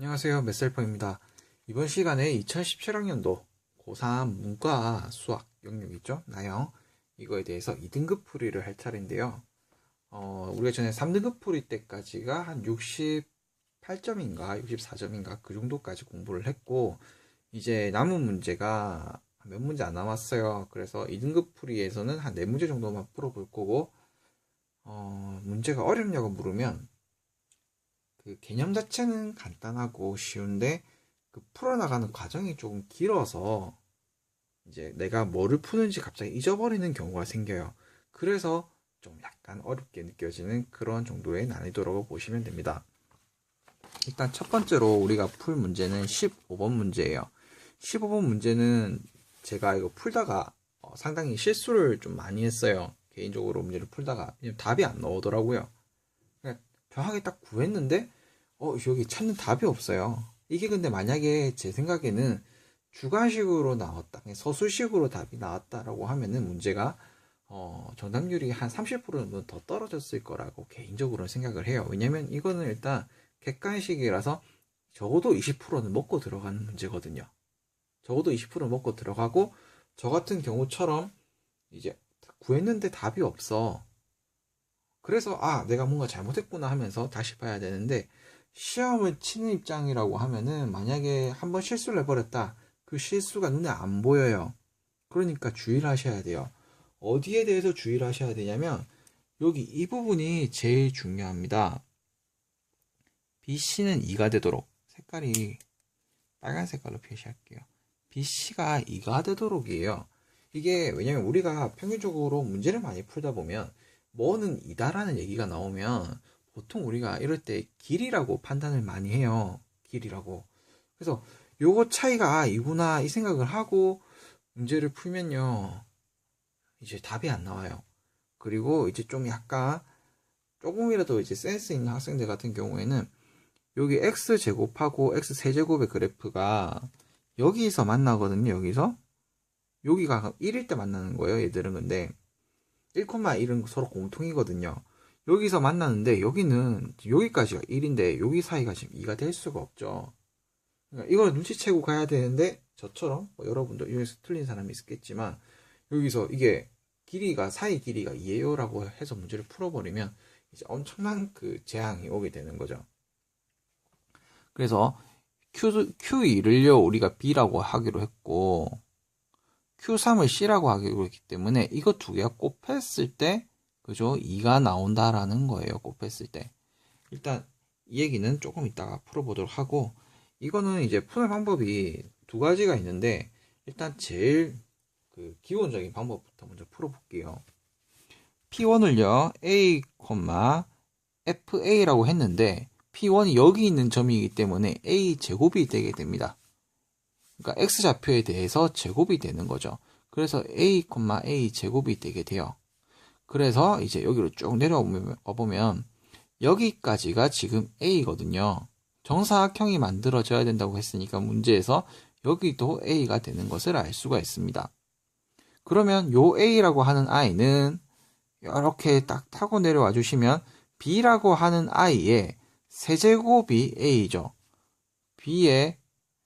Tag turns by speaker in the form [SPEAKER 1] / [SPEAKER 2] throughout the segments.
[SPEAKER 1] 안녕하세요. 메셀퍼입니다. 이번 시간에 2017학년도 고3 문과 수학 영역 있죠? 나영. 이거에 대해서 2등급 풀이를 할 차례인데요. 어, 우리가 전에 3등급 풀이 때까지가 한 68점인가 64점인가 그 정도까지 공부를 했고 이제 남은 문제가 몇 문제 안 남았어요. 그래서 2등급 풀이에서는 한 4문제 정도만 풀어볼 거고 어, 문제가 어렵냐고 물으면 그 개념 자체는 간단하고 쉬운데 그 풀어나가는 과정이 조금 길어서 이제 내가 뭐를 푸는지 갑자기 잊어버리는 경우가 생겨요. 그래서 좀 약간 어렵게 느껴지는 그런 정도의 난이도라고 보시면 됩니다. 일단 첫 번째로 우리가 풀 문제는 15번 문제예요. 15번 문제는 제가 이거 풀다가 어, 상당히 실수를 좀 많이 했어요. 개인적으로 문제를 풀다가 답이 안 나오더라고요. 정확하게 딱 구했는데 어 여기 찾는 답이 없어요. 이게 근데 만약에 제 생각에는 주관식으로 나왔다, 서술식으로 답이 나왔다라고 하면은 문제가 어, 정답률이 한 30%는 더 떨어졌을 거라고 개인적으로 생각을 해요. 왜냐면 이거는 일단 객관식이라서 적어도 20%는 먹고 들어가는 문제거든요. 적어도 20% 먹고 들어가고 저 같은 경우처럼 이제 구했는데 답이 없어. 그래서 아 내가 뭔가 잘못했구나 하면서 다시 봐야 되는데 시험을 치는 입장이라고 하면은 만약에 한번 실수를 해버렸다. 그 실수가 눈에 안 보여요. 그러니까 주의를 하셔야 돼요. 어디에 대해서 주의를 하셔야 되냐면 여기 이 부분이 제일 중요합니다. BC는 2가 되도록. 색깔이 빨간 색깔로 표시할게요. BC가 2가 되도록이에요. 이게 왜냐면 우리가 평균적으로 문제를 많이 풀다 보면 뭐는 이다라는 얘기가 나오면 보통 우리가 이럴 때 길이라고 판단을 많이 해요. 길이라고. 그래서 요거 차이가 이구나 이 생각을 하고 문제를 풀면요. 이제 답이 안 나와요. 그리고 이제 좀 약간 조금이라도 이제 센스 있는 학생들 같은 경우에는 여기 x 제곱하고 x 세제곱의 그래프가 여기서 만나거든요. 여기서 여기가 1일 때 만나는 거예요. 얘들은 근데 1,1은 서로 공통이거든요. 여기서 만나는데 여기는 여기까지가 1인데 여기 사이가 지금 2가 될 수가 없죠. 그러니까 이걸 눈치채고 가야 되는데 저처럼 뭐 여러분도 여기서 틀린 사람이 있겠지만 여기서 이게 길이가 사이 길이가 2예요라고 해서 문제를 풀어버리면 이제 엄청난 그 재앙이 오게 되는 거죠. 그래서 Q, Q2를요 우리가 B라고 하기로 했고 Q3을 C라고 하기로 했기 때문에 이거 두 개가 곱했을 때 그죠? 2가 나온다라는 거예요. 곱했을 때. 일단 이 얘기는 조금 이따가 풀어보도록 하고 이거는 이제 푸는 방법이 두 가지가 있는데 일단 제일 그 기본적인 방법부터 먼저 풀어볼게요. P1을요 A, FA라고 했는데 P1이 여기 있는 점이기 때문에 A 제곱이 되게 됩니다. 그러니까 X좌표에 대해서 제곱이 되는 거죠. 그래서 A, A 제곱이 되게 돼요. 그래서 이제 여기로 쭉 내려와 보면 여기까지가 지금 A거든요. 정사각형이 만들어져야 된다고 했으니까 문제에서 여기도 A가 되는 것을 알 수가 있습니다. 그러면 요 A라고 하는 I는 이렇게 딱 타고 내려와 주시면 B라고 하는 I의 세제곱이 A죠. B의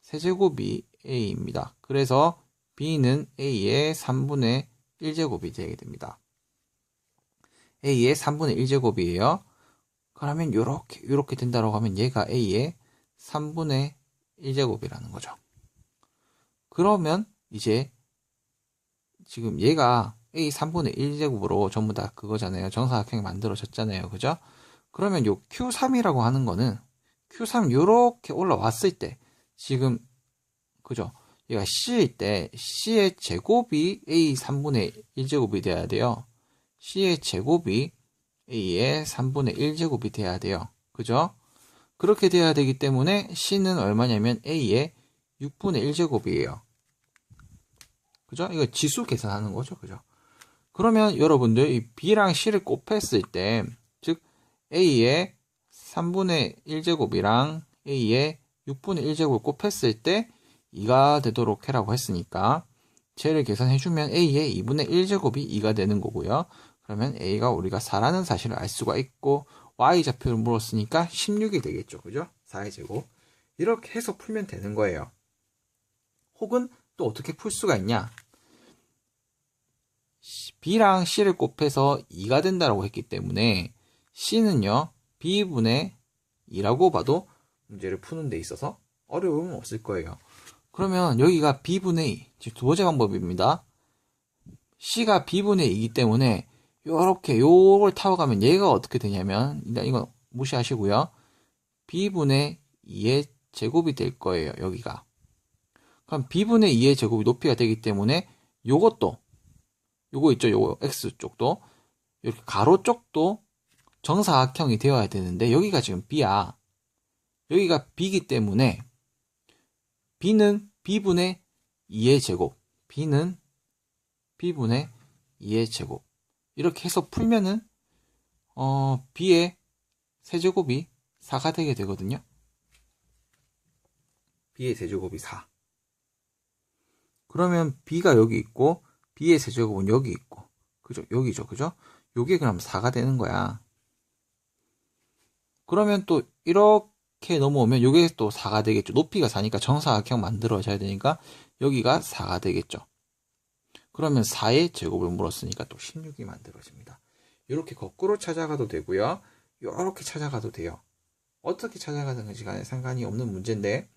[SPEAKER 1] 세제곱이 A입니다. 그래서 B는 A의 3분의 1제곱이 되게 됩니다. A의 3분의 1제곱이에요. 그러면 요렇게 요렇게 된다고 하면 얘가 A의 3분의 1제곱이라는 거죠. 그러면 이제 지금 얘가 A 3분의 1제곱으로 전부 다 그거잖아요. 정사각형이 만들어졌잖아요. 그죠? 그러면 요 Q3이라고 하는 거는 Q3 요렇게 올라왔을 때 지금 그죠? 얘가 C일 때 C의 제곱이 A 3분의 1제곱이 돼야 돼요. C의 제곱이 A의 3분의 1제곱이 돼야 돼요. 그죠? 그렇게 돼야 되기 때문에 C는 얼마냐면 A의 6분의 1제곱이에요. 그죠? 이거 지수 계산하는 거죠. 그죠? 그러면 여러분들 이 B랑 C를 곱했을 때, 즉, A의 3분의 1제곱이랑 A의 6분의 1제곱을 곱했을 때 2가 되도록 해라고 했으니까, 쟤를 계산해주면 A의 2분의 1제곱이 2가 되는 거고요. 그러면 A가 우리가 4라는 사실을 알 수가 있고 Y좌표를 물었으니까 16이 되겠죠. 그죠? 4의 제곱. 이렇게 해서 풀면 되는 거예요. 혹은 또 어떻게 풀 수가 있냐? B랑 C를 곱해서 2가 된다라고 했기 때문에 C는요, B분의 2라고 봐도 문제를 푸는 데 있어서 어려움은 없을 거예요. 그러면 여기가 B분의 2, 즉두 번째 방법입니다. C가 B분의 2이기 때문에 요렇게 요걸 타워가면 얘가 어떻게 되냐면 일단 이거 무시하시고요. B분의 2의 제곱이 될 거예요. 여기가. 그럼 B분의 2의 제곱이 높이가 되기 때문에 요것도 요거 있죠. 요거 X 쪽도 이렇게 가로 쪽도 정사각형이 되어야 되는데 여기가 지금 B야. 여기가 B이기 때문에 B는 B분의 2의 제곱 B는 B분의 2의 제곱 이렇게 해서 풀면은 어 B의 세제곱이 4가 되게 되거든요. B의 세제곱이 4. 그러면 B가 여기 있고 B의 세제곱은 여기 있고 그죠? 여기죠. 그죠? 요게 그럼 4가 되는 거야. 그러면 또 이렇게 넘어오면 요게 또 4가 되겠죠. 높이가 4니까 정사각형 만들어져야 되니까 여기가 4가 되겠죠. 그러면 4의 제곱을 물었으니까 또 16이 만들어집니다. 이렇게 거꾸로 찾아가도 되고요. 이렇게 찾아가도 돼요. 어떻게 찾아가는지 간에 상관이 없는 문제인데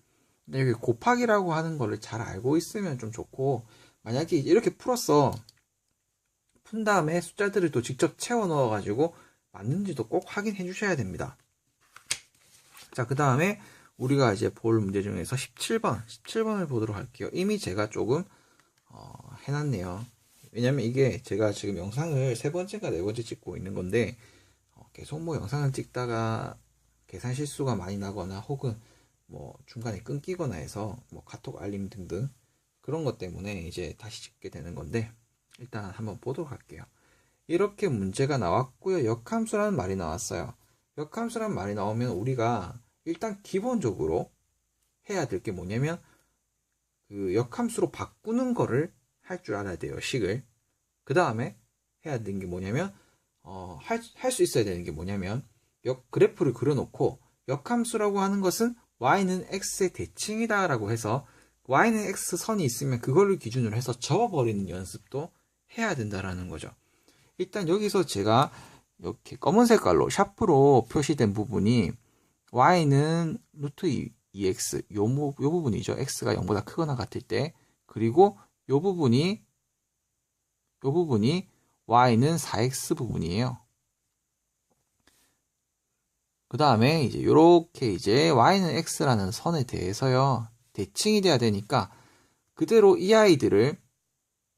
[SPEAKER 1] 여기 곱하기라고 하는 거를 잘 알고 있으면 좀 좋고 만약에 이렇게 풀었어 푼 다음에 숫자들을 또 직접 채워 넣어 가지고 맞는지도 꼭 확인해 주셔야 됩니다. 자, 그 다음에 우리가 이제 볼 문제 중에서 17번, 17번을 보도록 할게요. 이미 제가 조금 어, 해놨네요. 왜냐면 이게 제가 지금 영상을 세 번째가 네 번째 찍고 있는 건데 어, 계속 뭐 영상을 찍다가 계산 실수가 많이 나거나 혹은 뭐 중간에 끊기거나 해서 뭐 카톡 알림 등등 그런 것 때문에 이제 다시 찍게 되는 건데 일단 한번 보도록 할게요. 이렇게 문제가 나왔고요. 역함수라는 말이 나왔어요. 역함수라는 말이 나오면 우리가 일단 기본적으로 해야 될 게 뭐냐면 그 역함수로 바꾸는 거를 할 줄 알아야 돼요. 식을. 그 다음에 해야 되는 게 뭐냐면 어, 할수 있어야 되는 게 뭐냐면 역 그래프를 그려놓고 역함수라고 하는 것은 y는 x의 대칭이다 라고 해서 y는 x 선이 있으면 그거를 기준으로 해서 접어버리는 연습도 해야 된다라는 거죠. 일단 여기서 제가 이렇게 검은 색깔로 샤프로 표시된 부분이 y는 루트 2x 요, 요 부분이죠. x가 0보다 크거나 같을 때 그리고 요 부분이 요 부분이 y는 4x 부분이에요. 그 다음에 이제 요렇게 이제 y는 x라는 선에 대해서요 대칭이 돼야 되니까 그대로 이 아이들을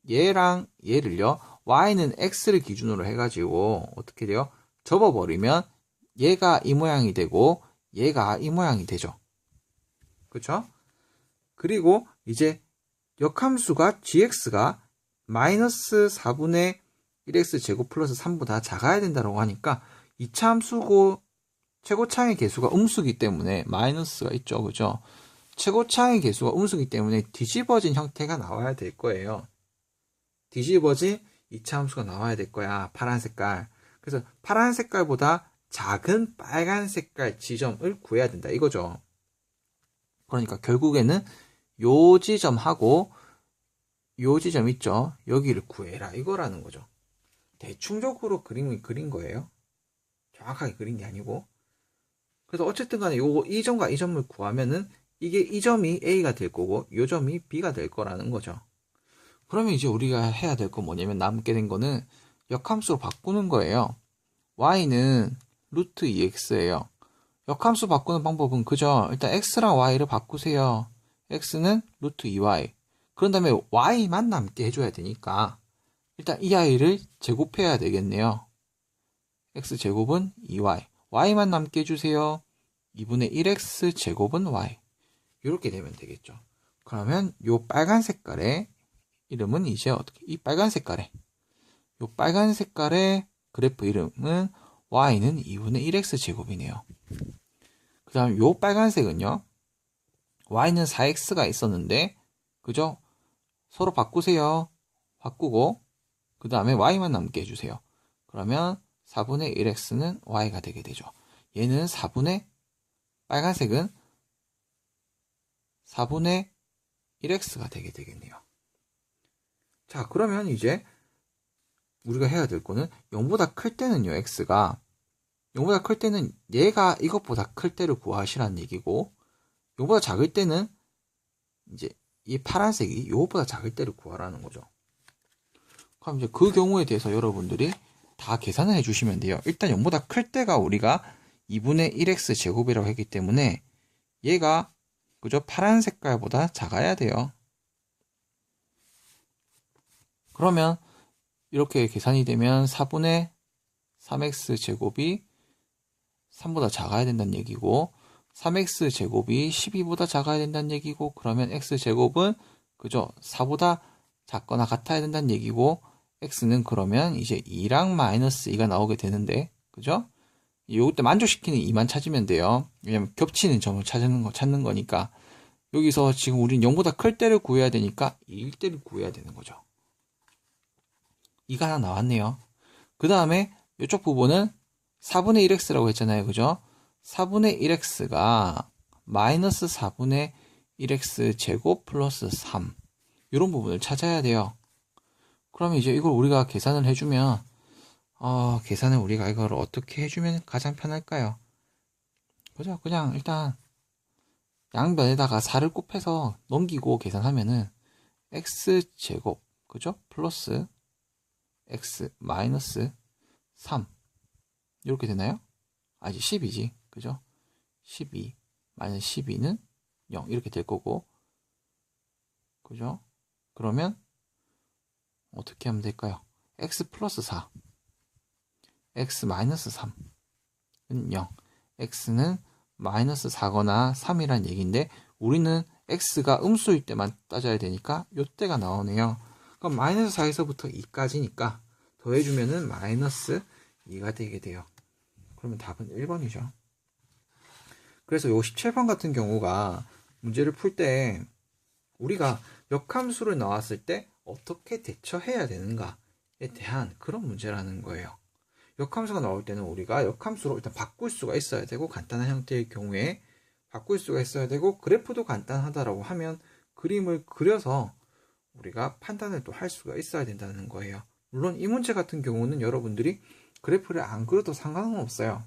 [SPEAKER 1] 얘랑 얘를요 y는 x를 기준으로 해가지고 어떻게 돼요? 접어버리면 얘가 이 모양이 되고 얘가 이 모양이 되죠. 그쵸? 그리고 이제 역함수가 gx가 마이너스 4분의 1x 제곱 플러스 3보다 작아야 된다고 하니까 이차함수고 최고차의 개수가 음수기 때문에 마이너스가 있죠. 그죠? 최고차의 개수가 음수기 때문에 뒤집어진 형태가 나와야 될 거예요. 뒤집어진 이차 함수가 나와야 될 거야. 파란 색깔. 그래서 파란 색깔보다 작은 빨간 색깔 지점을 구해야 된다. 이거죠. 그러니까 결국에는 요 지점하고 요 지점 있죠. 여기를 구해라. 이거라는 거죠. 대충적으로 그림을 그린 거예요. 정확하게 그린 게 아니고. 그래서 어쨌든 간에 요이 점과 이 점을 구하면은 이게 이 점이 A가 될 거고 요 점이 B가 될 거라는 거죠. 그러면 이제 우리가 해야 될 건 뭐냐면 남게 된 거는 역함수로 바꾸는 거예요. y는 루트 2x예요. 역함수 바꾸는 방법은 그죠? 일단 x랑 y를 바꾸세요. x는 루트 2y. 그런 다음에 y만 남게 해줘야 되니까 일단 이 아이를 제곱해야 되겠네요. x제곱은 2y. y만 남게 해주세요. 2분의 1x 제곱은 y. 이렇게 되면 되겠죠. 그러면 요 빨간 색깔의 이름은 이제 어떻게 이 빨간 색깔의 요 빨간 색깔의 그래프 이름은 y는 2분의 1x 제곱이네요. 그 다음 요 빨간색은요. y는 4x가 있었는데 그죠? 서로 바꾸세요. 바꾸고 그 다음에 y만 남게 해주세요. 그러면 4분의 1x는 y가 되게 되죠. 얘는 4분의 빨간색은 4분의 1x가 되게 되겠네요. 자, 그러면 이제 우리가 해야 될 거는 0보다 클 때는요, x가 0보다 클 때는 얘가 이것보다 클 때를 구하시라는 얘기고 0보다 작을 때는 이제 이 파란색이 이것보다 작을 때를 구하라는 거죠. 그럼 이제 그 경우에 대해서 여러분들이 다 계산을 해주시면 돼요. 일단 0보다 클 때가 우리가 2분의 1x 제곱이라고 했기 때문에 얘가 그죠? 파란 색깔보다 작아야 돼요. 그러면 이렇게 계산이 되면 4분의 3x 제곱이 3보다 작아야 된다는 얘기고 3x 제곱이 12보다 작아야 된다는 얘기고 그러면 x 제곱은 그죠? 4보다 작거나 같아야 된다는 얘기고 x는 그러면 이제 2랑 마이너스 2가 나오게 되는데 그죠? 요때 만족시키는 2만 찾으면 돼요. 왜냐면 겹치는 점을 찾는 거 찾는 거니까 여기서 지금 우리는 0보다 클 때를 구해야 되니까 2일 때를 구해야 되는 거죠. 2가 하나 나왔네요. 그 다음에 이쪽 부분은 4분의 1x라고 했잖아요. 그죠? 4분의 1x가 마이너스 4분의 1x 제곱 플러스 3 이런 부분을 찾아야 돼요. 그러면 이제 이걸 우리가 계산을 해주면 어, 계산을 우리가 이걸 어떻게 해주면 가장 편할까요? 그죠? 그냥 일단 양변에다가 4를 곱해서 넘기고 계산하면은 x제곱 그죠? 플러스 x 마이너스 3 이렇게 되나요? 아니 10이지 그죠? 12 마이너스 12는 0 이렇게 될 거고 그죠? 그러면 어떻게 하면 될까요? x 플러스 4 x 마이너스 3은 0 x는 마이너스 4거나 3이란 얘기인데 우리는 x가 음수일 때만 따져야 되니까 요때가 나오네요. 그럼 마이너스 4에서부터 2까지니까 더해주면은 마이너스 2가 되게 돼요. 그러면 답은 1번이죠. 그래서 요 17번 같은 경우가 문제를 풀 때 우리가 역함수를 나왔을 때 어떻게 대처해야 되는가에 대한 그런 문제라는 거예요. 역함수가 나올 때는 우리가 역함수로 일단 바꿀 수가 있어야 되고 간단한 형태의 경우에 바꿀 수가 있어야 되고 그래프도 간단하다라고 하면 그림을 그려서 우리가 판단을 또 할 수가 있어야 된다는 거예요. 물론 이 문제 같은 경우는 여러분들이 그래프를 안 그려도 상관은 없어요.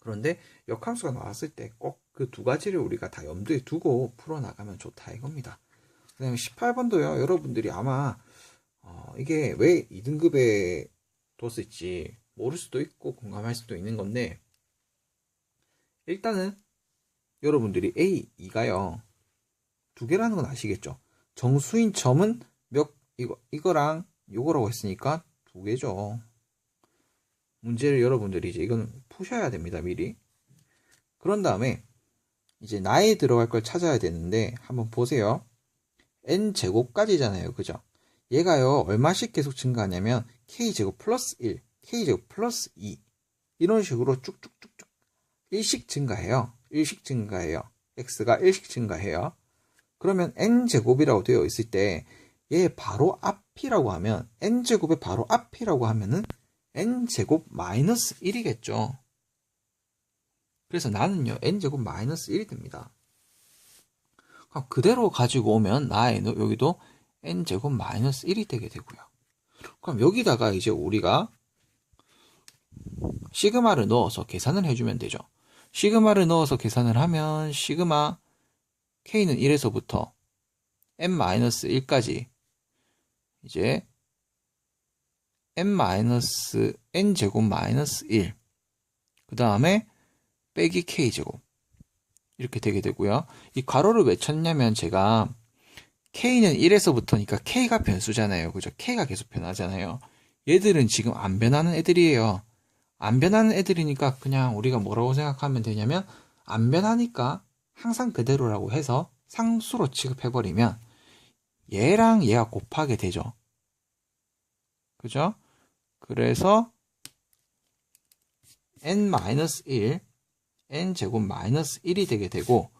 [SPEAKER 1] 그런데 역함수가 나왔을 때 꼭 그 두 가지를 우리가 다 염두에 두고 풀어나가면 좋다 이겁니다. 그 다음에 18번도요, 여러분들이 아마, 어, 이게 왜 2등급에 뒀을지 모를 수도 있고 공감할 수도 있는 건데, 일단은 여러분들이 A, 2가요, 두 개라는 건 아시겠죠? 정수인 점은 몇, 이거, 이거랑 요거라고 했으니까 두 개죠. 문제를 여러분들이 이제 이건 푸셔야 됩니다, 미리. 그런 다음에 이제 나에 들어갈 걸 찾아야 되는데 한번 보세요. n제곱까지잖아요. 그죠? 얘가요, 얼마씩 계속 증가하냐면, k제곱 플러스 1, k제곱 플러스 2. 이런 식으로 쭉쭉쭉쭉 1씩 증가해요. 1씩 증가해요. x가 1씩 증가해요. 그러면 n제곱이라고 되어 있을 때, 얘 바로 앞이라고 하면, n제곱의 바로 앞이라고 하면은, n제곱 마이너스 1이겠죠. 그래서 나는요, n제곱 마이너스 1이 됩니다. 그럼 그대로 가지고 오면 나의 여기도 n제곱 마이너스 1이 되게 되고요. 그럼 여기다가 이제 우리가 시그마를 넣어서 계산을 해주면 되죠. 시그마를 넣어서 계산을 하면 시그마 k는 1에서부터 n-1까지 이제 n-n 제곱 마이너스 1. 그 다음에 빼기 k 제곱. 이렇게 되게 되고요. 이 괄호를 왜 쳤냐면 제가 k는 1에서부터니까 k가 변수잖아요. 그죠? k가 계속 변하잖아요. 얘들은 지금 안 변하는 애들이에요. 안 변하는 애들이니까 그냥 우리가 뭐라고 생각하면 되냐면 안 변하니까 항상 그대로라고 해서 상수로 취급해버리면 얘랑 얘가 곱하게 되죠. 그죠? 그래서 n-1 n제곱 마이너스 1이 되게 되고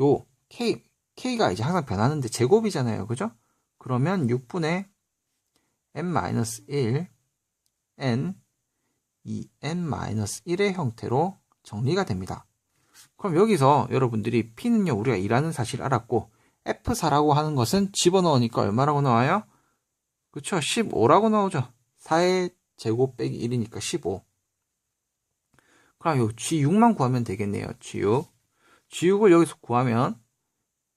[SPEAKER 1] 요 k, k가 이제 항상 변하는데 제곱이잖아요. 그죠? 그러면 6분의 n-1 n 2n-1의 형태로 정리가 됩니다. 그럼 여기서 여러분들이 P는요, 우리가 일하는 사실 알았고, F4라고 하는 것은 집어넣으니까 얼마라고 나와요? 그쵸? 15라고 나오죠. 4의 제곱 빼기 1이니까 15. 그럼 요 G6만 구하면 되겠네요. G6. G6을 여기서 구하면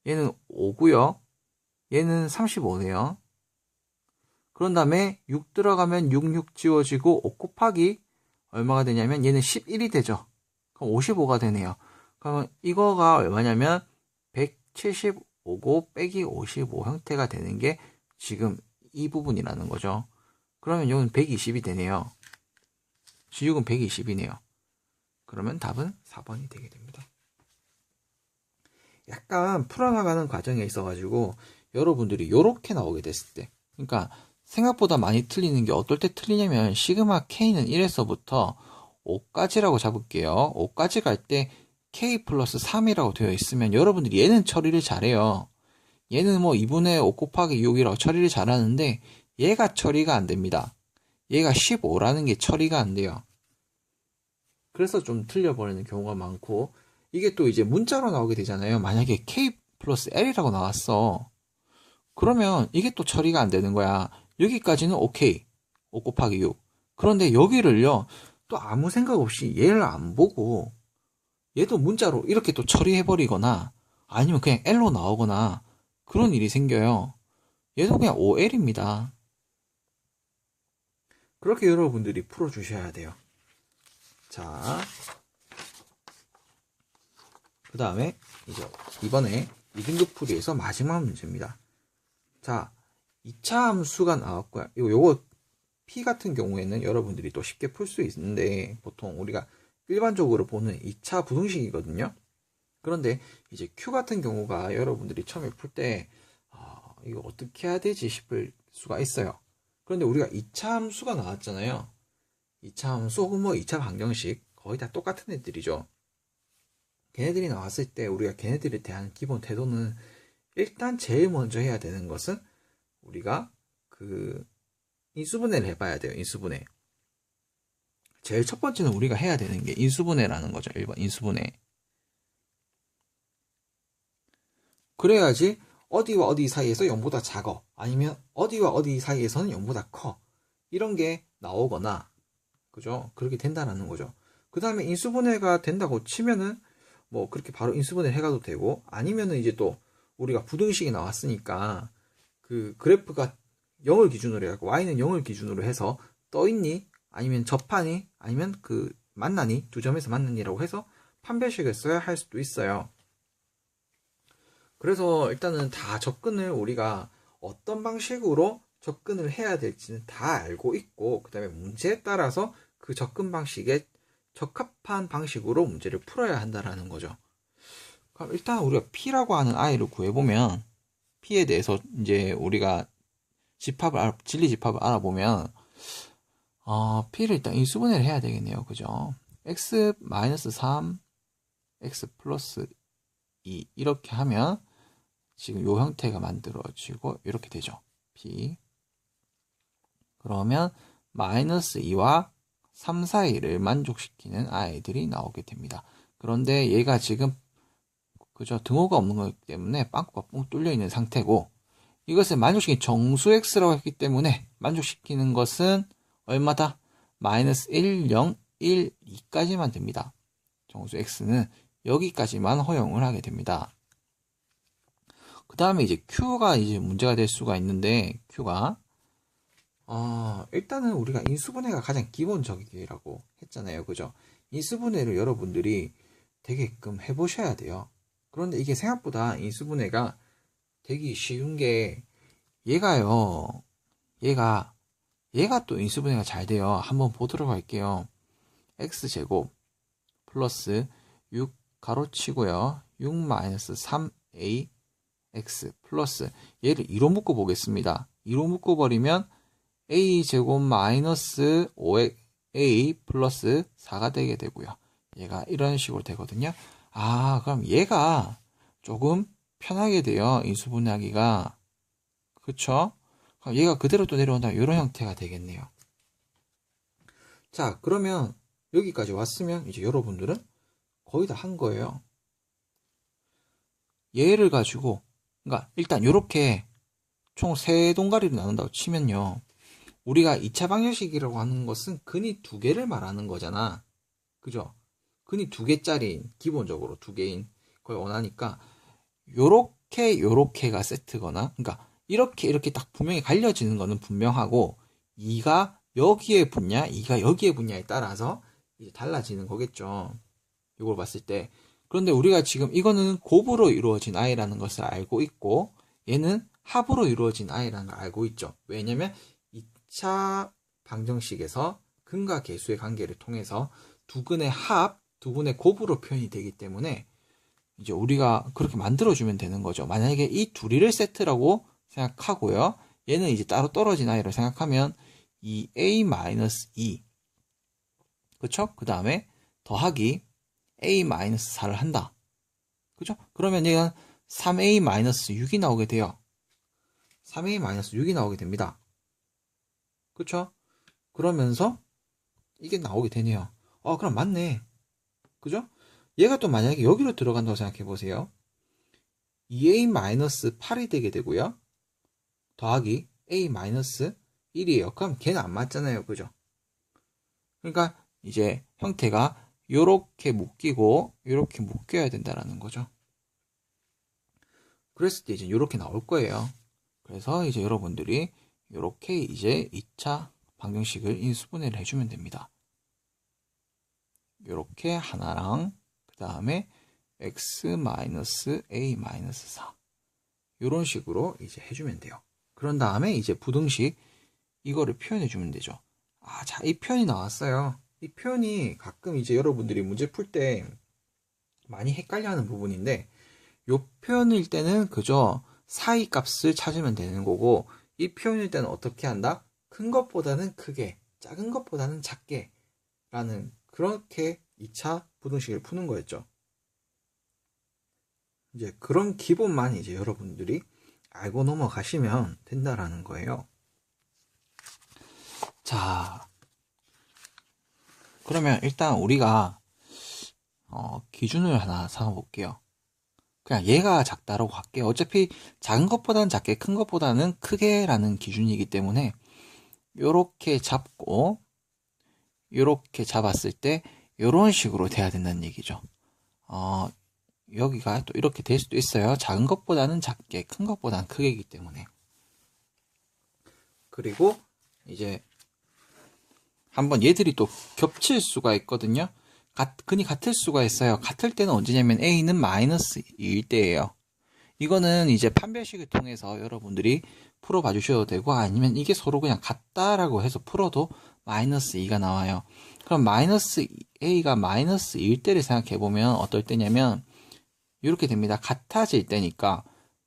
[SPEAKER 1] 얘는 5고요. 얘는 35네요. 그런 다음에 6 들어가면 6, 6 지워지고 5 곱하기 얼마가 되냐면 얘는 11이 되죠. 그럼 55가 되네요. 그러면 이거가 얼마냐면 175고 빼기 55 형태가 되는 게 지금 이 부분이라는 거죠. 그러면 이건 120이 되네요. G6은 120이네요. 그러면 답은 4번이 되게 됩니다. 약간 풀어나가는 과정에 있어가지고 여러분들이 이렇게 나오게 됐을 때 그러니까 생각보다 많이 틀리는 게 어떨 때 틀리냐면 시그마 K는 1에서부터 5까지라고 잡을게요. 5까지 갈 때 K 플러스 3이라고 되어 있으면 여러분들이 얘는 처리를 잘해요. 얘는 뭐 2분의 5 곱하기 6이라고 처리를 잘하는데 얘가 처리가 안 됩니다. 얘가 15라는 게 처리가 안 돼요. 그래서 좀 틀려버리는 경우가 많고 이게 또 이제 문자로 나오게 되잖아요. 만약에 K 플러스 L이라고 나왔어. 그러면 이게 또 처리가 안 되는 거야. 여기까지는 오케이. 5 곱하기 6. 그런데 여기를요, 또 아무 생각 없이 얘를 안 보고, 얘도 문자로 이렇게 또 처리해버리거나, 아니면 그냥 L로 나오거나, 그런 일이 생겨요. 얘도 그냥 OL입니다. 그렇게 여러분들이 풀어주셔야 돼요. 자, 그 다음에 이제 이번에 2등급 풀이에서 마지막 문제입니다. 자, 2차 함수가 나왔고요. 이거 요거 P 같은 경우에는 여러분들이 또 쉽게 풀 수 있는데 보통 우리가 일반적으로 보는 2차 부등식이거든요. 그런데 이제 Q 같은 경우가 여러분들이 처음에 풀때 어, 이거 어떻게 해야 되지 싶을 수가 있어요. 그런데 우리가 2차 함수가 나왔잖아요. 2차 함수 혹은 뭐 2차 방정식 거의 다 똑같은 애들이죠. 걔네들이 나왔을 때 우리가 걔네들에 대한 기본 태도는 일단 제일 먼저 해야 되는 것은 우리가 그 인수분해를 해봐야 돼요. 인수분해. 제일 첫 번째는 우리가 해야 되는 게 인수분해라는 거죠. 1번 인수분해. 그래야지 어디와 어디 사이에서 0보다 작어. 아니면 어디와 어디 사이에서는 0보다 커. 이런 게 나오거나 그죠? 그렇게 된다는 거죠. 그 다음에 인수분해가 된다고 치면은 뭐 그렇게 바로 인수분해 해가도 되고 아니면은 이제 또 우리가 부등식이 나왔으니까 그 그래프가 0을 기준으로 해갖고 y는 0을 기준으로 해서 떠있니 아니면 접하니 아니면 그 만나니 두 점에서 만나니라고 해서 판별식을 써야 할 수도 있어요. 그래서 일단은 다 접근을 우리가 어떤 방식으로 접근을 해야 될지는 다 알고 있고 그 다음에 문제에 따라서 그 접근 방식에 적합한 방식으로 문제를 풀어야 한다라는 거죠. 그럼 일단 우리가 P라고 하는 아이를 구해보면 P에 대해서 이제 우리가 집합을 알아, 진리 집합을 알아보면 어, P를 일단 인수분해를 해야 되겠네요. 그죠? x 3 x 플러스 2 이렇게 하면 지금 요 형태가 만들어지고 이렇게 되죠. P 그러면 마이너스 2와 3 사이를 만족시키는 아이들이 나오게 됩니다. 그런데 얘가 지금 그죠 등호가 없는 거기 때문에 빵꾸가 뻥 뚫려 있는 상태고 이것을 만족시킨 정수 x라고 했기 때문에 만족시키는 것은 얼마다? 마이너스 1, 0, 1, 2까지만 됩니다. 정수 x는 여기까지만 허용을 하게 됩니다. 그 다음에 이제 q가 이제 문제가 될 수가 있는데 q가 어, 일단은 우리가 인수분해가 가장 기본적이라고 했잖아요. 그죠? 인수분해를 여러분들이 되게끔 해보셔야 돼요. 그런데 이게 생각보다 인수분해가 되기 쉬운 게 얘가요. 얘가 얘가 또 인수분해가 잘 돼요. 한번 보도록 할게요. x제곱 플러스 6 가로치고요. 6 마이너스 3a x 플러스 얘를 2로 묶어 보겠습니다. 2로 묶어 버리면 a 제곱 마이너스 5a 플러스 4가 되게 되고요. 얘가 이런 식으로 되거든요. 아, 그럼 얘가 조금 편하게 돼요. 인수분해하기가. 그쵸? 그럼 얘가 그대로 또 내려온다. 이런 형태가 되겠네요. 자, 그러면 여기까지 왔으면 이제 여러분들은 거의 다 한 거예요. 얘를 가지고 그러니까 일단 요렇게 총 세 동가리로 나눈다고 치면요. 우리가 2차 방정식이라고 하는 것은 근이 두 개를 말하는 거잖아. 그죠? 근이 두 개짜리인 기본적으로 두 개인 걸 원하니까 요렇게 요렇게가 세트거나 그러니까 이렇게 이렇게 딱 분명히 갈려지는 거는 분명하고 2가 여기에 붙냐 2가 여기에 붙냐에 따라서 이제 달라지는 거겠죠. 이걸 봤을 때 그런데 우리가 지금 이거는 곱으로 이루어진 i라는 것을 알고 있고 얘는 합으로 이루어진 i라는 걸 알고 있죠. 왜냐면 2차 방정식에서 근과 계수의 관계를 통해서 두 근의 합, 두 근의 곱으로 표현이 되기 때문에 이제 우리가 그렇게 만들어주면 되는 거죠. 만약에 이 둘이를 세트라고 생각하고요. 얘는 이제 따로 떨어진 i로 생각하면 이 a-2 그쵸? 그 다음에 더하기 a-4를 한다. 그죠? 그러면 얘는 3a-6이 나오게 돼요. 3a-6이 나오게 됩니다. 그쵸? 그러면서 이게 나오게 되네요. 어, 그럼 맞네. 그죠? 얘가 또 만약에 여기로 들어간다고 생각해 보세요. 2a-8이 되게 되고요. 더하기 a-1이에요. 그럼 걔는 안 맞잖아요. 그죠? 그러니까 이제 형태가 요렇게 묶이고 요렇게 묶여야 된다라는 거죠. 그랬을 때 이제 요렇게 나올 거예요. 그래서 이제 여러분들이 요렇게 이제 2차 방정식을 인수분해를 해주면 됩니다. 요렇게 하나랑 그 다음에 x-a-4 요런 식으로 이제 해주면 돼요. 그런 다음에 이제 부등식 이거를 표현해 주면 되죠. 아, 자, 이 표현이 나왔어요. 이 표현이 가끔 이제 여러분들이 문제 풀 때 많이 헷갈려 하는 부분인데 요 표현일 때는 그저 사이 값을 찾으면 되는 거고 이 표현일 때는 어떻게 한다? 큰 것보다는 크게, 작은 것보다는 작게 라는 그렇게 2차 부등식을 푸는 거였죠. 이제 그런 기본만 이제 여러분들이 알고 넘어가시면 된다라는 거예요. 자, 그러면 일단 우리가 어, 기준을 하나 삼아볼게요. 그냥 얘가 작다라고 할게요. 어차피 작은 것보다는 작게, 큰 것보다는 크게라는 기준이기 때문에 요렇게 잡고 요렇게 잡았을 때 요런 식으로 돼야 된다는 얘기죠. 어, 여기가 또 이렇게 될 수도 있어요. 작은 것보다는 작게, 큰 것보다는 크게이기 때문에. 그리고 이제 한번 얘들이 또 겹칠 수가 있거든요. 같, 근이 같을 수가 있어요. 같을 때는 언제냐면 A는 마이너스 2일 때예요. 이거는 이제 판별식을 통해서 여러분들이 풀어봐 주셔도 되고 아니면 이게 서로 그냥 같다라고 해서 풀어도 마이너스 2가 나와요. 그럼 마이너스 A가 마이너스 2일 때를 생각해 보면 어떨 때냐면 이렇게 됩니다. 같아질 때니까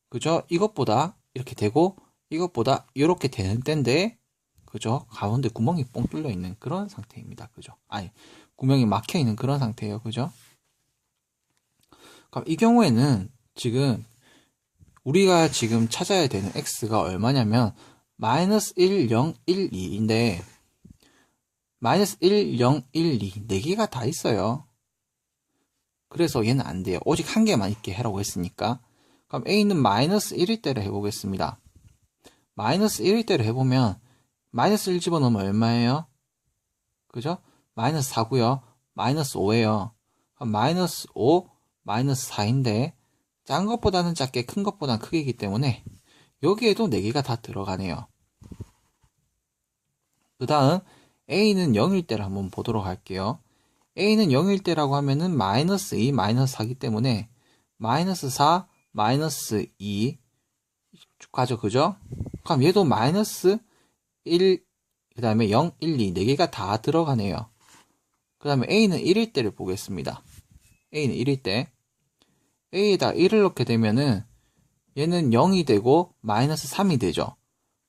[SPEAKER 1] 그죠? 이것보다 이렇게 되고 이것보다 이렇게 되는 때인데 그죠? 가운데 구멍이 뻥 뚫려 있는 그런 상태입니다. 그죠? 아니 구멍이 막혀 있는 그런 상태예요. 그죠? 그럼 이 경우에는 지금 우리가 지금 찾아야 되는 x가 얼마냐면 마이너스 1, 0, 1, 2인데 마이너스 1, 0, 1, 2 4개가 다 있어요. 그래서 얘는 안 돼요. 오직 한 개만 있게 해라고 했으니까. 그럼 a는 마이너스 1일 때를 해보겠습니다. 마이너스 1일 때를 해보면 마이너스 1 집어넣으면 얼마예요? 그죠? 마이너스 4고요. 마이너스 5예요. 그럼 마이너스 5, 마이너스 4인데 작은 것보다는 작게 큰 것보다는 크게이기 때문에 여기에도 4개가 다 들어가네요. 그 다음 a는 0일 때를 한번 보도록 할게요. A는 0일 때라고 하면은 마이너스 2, 마이너스 4기 때문에 마이너스 4, 마이너스 2 가죠. 그죠? 그럼 얘도 마이너스 1, 그 다음에 0, 1, 2 4개가 다 들어가네요. 그 다음에 a는 1일 때를 보겠습니다. a는 1일 때 a에다 1을 넣게 되면은 얘는 0이 되고 마이너스 3이 되죠.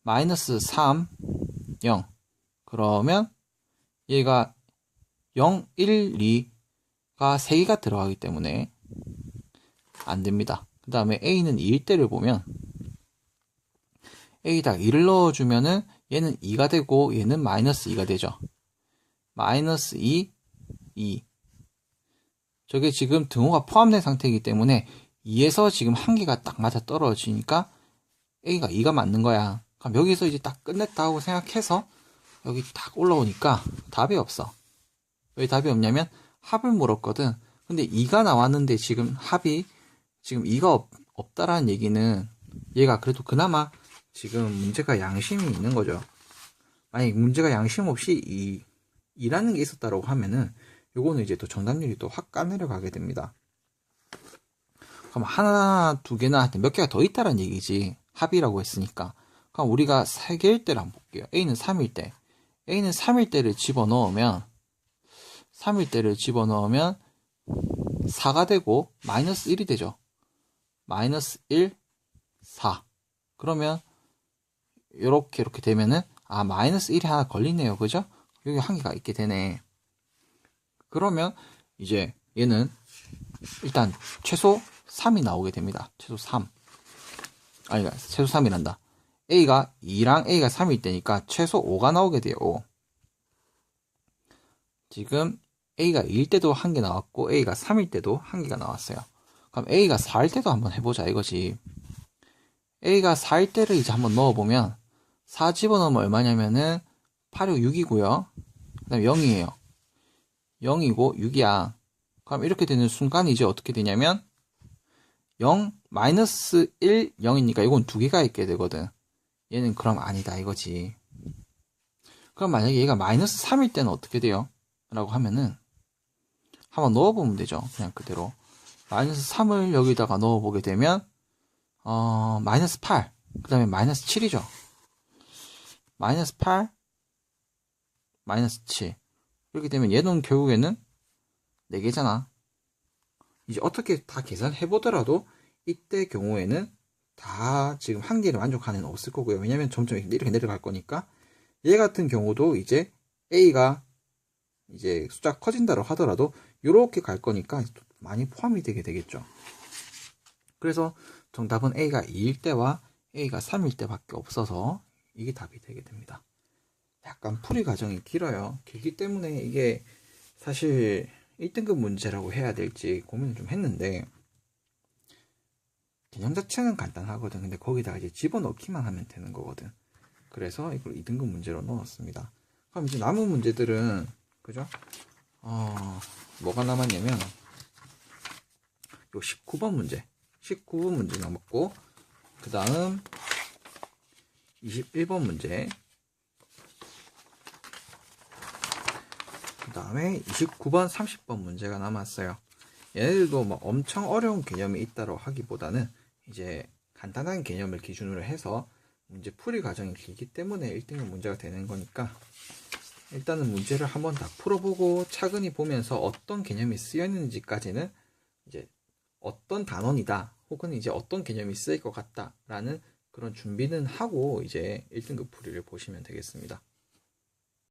[SPEAKER 1] 마이너스 3, 0 그러면 얘가 0, 1, 2가 3개가 들어가기 때문에 안 됩니다. 그 다음에 a는 2일 때를 보면 a에다 2를 넣어주면은 얘는 2가 되고 얘는 마이너스 2가 되죠. 마이너스 2, 2. 저게 지금 등호가 포함된 상태이기 때문에 2에서 지금 한 개가 딱 맞아 떨어지니까 A가 2가 맞는 거야. 그럼 여기서 이제 딱 끝냈다 하고 생각해서 여기 딱 올라오니까 답이 없어. 왜 답이 없냐면 합을 물었거든. 근데 2가 나왔는데 지금 합이 지금 2가 없, 없다라는 얘기는 얘가 그래도 그나마 지금 문제가 양심이 있는 거죠. 만약 문제가 양심 없이 이, 2라는 게 있었다라고 하면은 요거는 이제 또 정답률이 또 확 까내려 가게 됩니다. 그럼 하나, 두 개나 몇 개가 더 있다는 얘기지. 합이라고 했으니까. 그럼 우리가 세 개일 때를 한번 볼게요. A는 3일 때. A는 3일 때를 집어넣으면 3일 때를 집어넣으면 4가 되고 마이너스 1이 되죠. 마이너스 1, 4. 그러면 이렇게 이렇게 되면은 아 마이너스 1이 하나 걸리네요. 그죠? 여기 한 개가 있게 되네. 그러면 이제 얘는 일단 최소 3이 나오게 됩니다. 최소 3. 아니, 최소 3이란다. A가 2랑 A가 3일 때니까 최소 5가 나오게 돼요. 5. 지금 A가 2일 때도 한 개 나왔고 A가 3일 때도 한 개가 나왔어요. 그럼 A가 4일 때도 한번 해보자 이거지. A가 4일 때를 이제 한번 넣어보면 4 집어넣으면 얼마냐면은 8, 6, 6이고요. 그 다음에 0이에요. 0이고 6이야. 그럼 이렇게 되는 순간 이제 어떻게 되냐면 0, 마이너스 1, 0이니까 이건 두 개가 있게 되거든. 얘는 그럼 아니다 이거지. 그럼 만약에 얘가 마이너스 3일 때는 어떻게 돼요? 라고 하면은 한번 넣어보면 되죠. 그냥 그대로. 마이너스 3을 여기다가 넣어보게 되면 어, 마이너스 8, 그 다음에 마이너스 7이죠. 마이너스 8, 마이너스 7. 이렇게 되면 얘는 결국에는 4개잖아. 이제 어떻게 다 계산해 보더라도 이때 경우에는 다 지금 한 개를 만족하는 없을 거고요. 왜냐면 점점 이렇게 내려갈 거니까 얘 같은 경우도 이제 A가 이제 숫자 커진다고 하더라도 이렇게 갈 거니까 많이 포함이 되게 되겠죠. 그래서 정답은 A가 2일 때와 A가 3일 때밖에 없어서 이게 답이 되게 됩니다. 약간 풀이 과정이 길어요. 길기 때문에 이게 사실 1등급 문제라고 해야 될지 고민을 좀 했는데 개념 자체는 간단하거든. 근데 거기다가 이제 집어넣기만 하면 되는 거거든. 그래서 이걸 2등급 문제로 넣었습니다. 그럼 이제 남은 문제들은 그죠? 어, 뭐가 남았냐면 요 19번 문제. 19번 문제 남았고 그 다음 21번 문제 그 다음에 29번 30번 문제가 남았어요 얘네들도 뭐 엄청 어려운 개념이 있다고 하기보다는 이제 간단한 개념을 기준으로 해서 문제 풀이 과정이 길기 때문에 1등급 문제가 되는 거니까 일단은 문제를 한번 다 풀어보고 차근히 보면서 어떤 개념이 쓰였는지까지는 이제 어떤 단원이다 혹은 이제 어떤 개념이 쓰일 것 같다라는 그런 준비는 하고 이제 1등급 풀이를 보시면 되겠습니다.